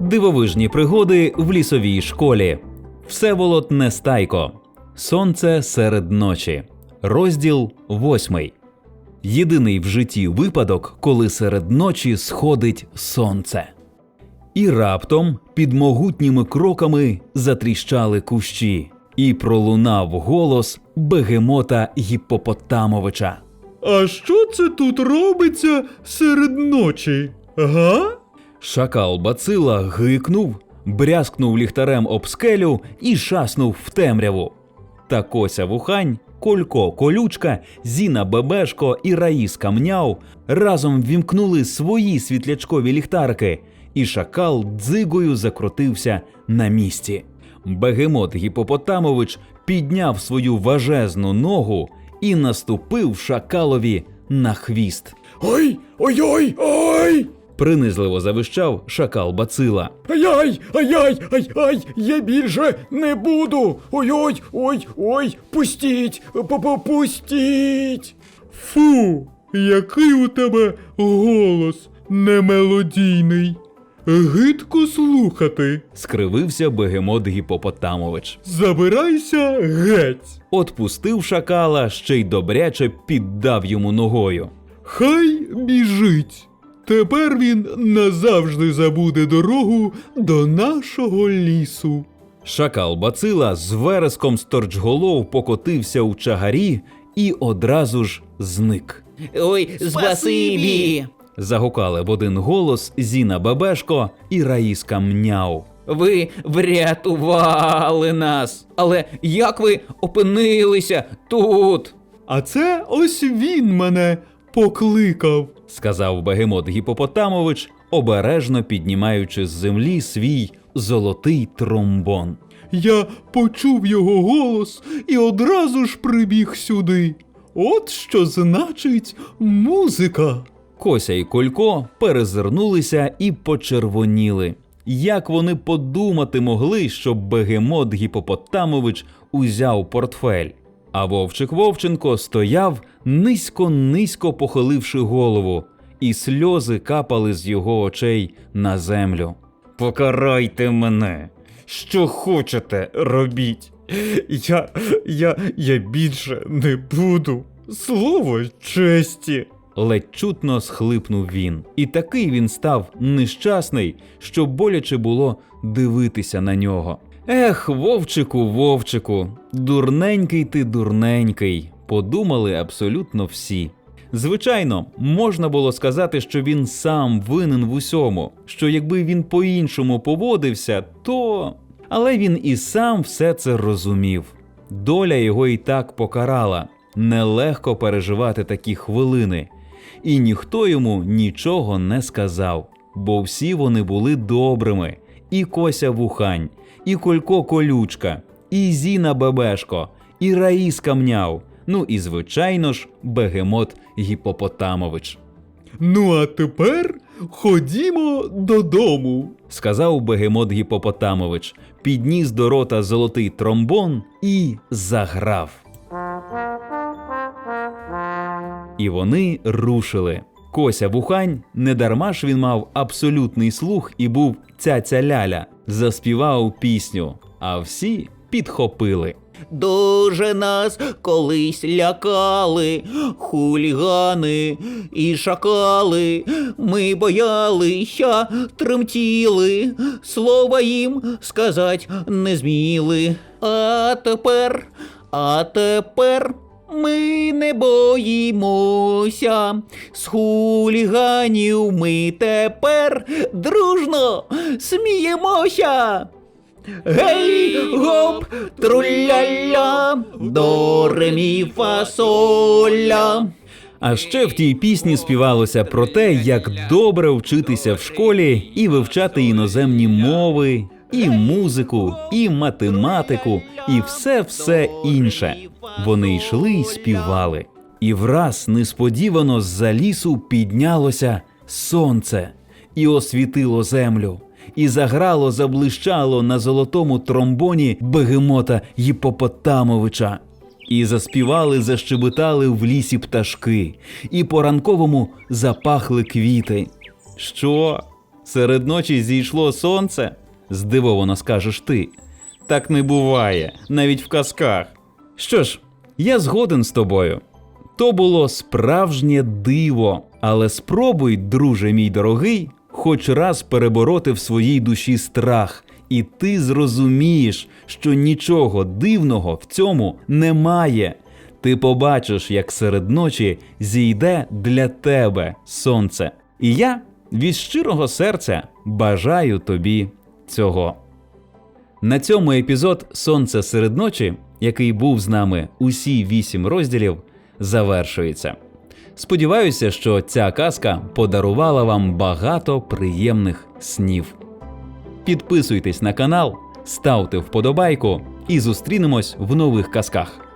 Дивовижні пригоди в лісовій школі. Всеволод Нестайко. Сонце серед ночі. Розділ восьмий. Єдиний в житті випадок, коли серед ночі сходить сонце. І раптом під могутніми кроками затріщали кущі, і пролунав голос бегемота Гіппопотамовича. А що це тут робиться серед ночі? Га? Шакал бацила гикнув, брязкнув ліхтарем об скелю і шаснув в темряву. Та Кося Вухань, Колько Колючка, Зіна Бебешко і Раїска Мняв разом вімкнули свої світлячкові ліхтарки, і шакал дзигою закрутився на місці. Бегемот Гіпопотамович підняв свою важезну ногу і наступив шакалові на хвіст. Ой, ой-ой, ой! Принизливо завищав шакал бацила. Ай-яй, ай-яй, ай-ай, я більше не буду. Ой-ой, ой, ой, пустіть, пустіть. Фу, який у тебе голос немелодійний. Гидко слухати. скривився бегемот Гіпопотамович. Забирайся геть. Отпустив шакала, ще й добряче піддав йому ногою. Хай біжить. Тепер він назавжди забуде дорогу до нашого лісу. Шакал бацила з вереском сторчголов покотився у чагарі і одразу ж зник. Ой, спасибі! Загукали в один голос Зіна Бебешко і Раїска Мняу. Ви врятували нас. Але як ви опинилися тут? А це ось він мене покликав. сказав бегемот Гіпопотамович, обережно піднімаючи з землі свій золотий тромбон. Я почув його голос і одразу ж прибіг сюди. От що значить музика. Кося і Колько перезирнулися і почервоніли. Як вони подумати могли, щоб бегемот Гіпопотамович узяв портфель? А Вовчик Вовченко стояв, низько-низько похиливши голову, і сльози капали з його очей на землю. Покарайте мене, що хочете, робіть. Я, я, я більше не буду. Слово честі. Ледь чутно схлипнув він. І такий він став нещасний, що боляче було дивитися на нього. Ех, вовчику, вовчику, дурненький ти дурненький, подумали абсолютно всі. Звичайно, можна було сказати, що він сам винен в усьому, що якби він по-іншому поводився, то. Але він і сам все це розумів. Доля його і так покарала. Нелегко переживати такі хвилини, і ніхто йому нічого не сказав, бо всі вони були добрими: і Кося Вухань, і Колько Колючка, і Зіна Бебешко, і Раїска Мняв, ну і, звичайно ж, Бегемот Гіпопотамович. Ну а тепер ходімо додому. Сказав Бегемот Гіпопотамович, підніс до рота золотий тромбон і заграв. І вони рушили. Кося Вухань, недарма ж він мав абсолютний слух і був ця-ця ляля, заспівав пісню, а всі підхопили. Дуже нас колись лякали, хулігани і шакали. Ми боялися, тремтіли, слова їм сказать не зміли. А тепер, а тепер. Ми не боїмося, з хуліганів ми тепер дружно сміємося. Гей, гоп, труляля, до ремі фасоля. А ще в тій пісні співалося про те, як добре вчитися в школі і вивчати іноземні мови, і музику, і математику, і все все інше. Вони йшли й співали. І враз несподівано з-за лісу піднялося сонце і освітило землю. І заграло, заблищало на золотому тромбоні бегемота Гіпопотамовича. І заспівали, защебетали в лісі пташки, і по ранковому запахли квіти. Що? Серед ночі зійшло сонце? здивовано скажеш ти. Так не буває, навіть в казках. Що ж, я згоден з тобою. То було справжнє диво, але спробуй, друже мій дорогий, хоч раз перебороти в своїй душі страх, і ти зрозумієш, що нічого дивного в цьому немає. Ти побачиш, як серед ночі зійде для тебе сонце. І я від щирого серця бажаю тобі цього. На цьому епізод Сонце серед ночі, який був з нами усі вісім розділів, завершується. Сподіваюся, що ця казка подарувала вам багато приємних снів. Підписуйтесь на канал, ставте вподобайку і зустрінемось в нових казках.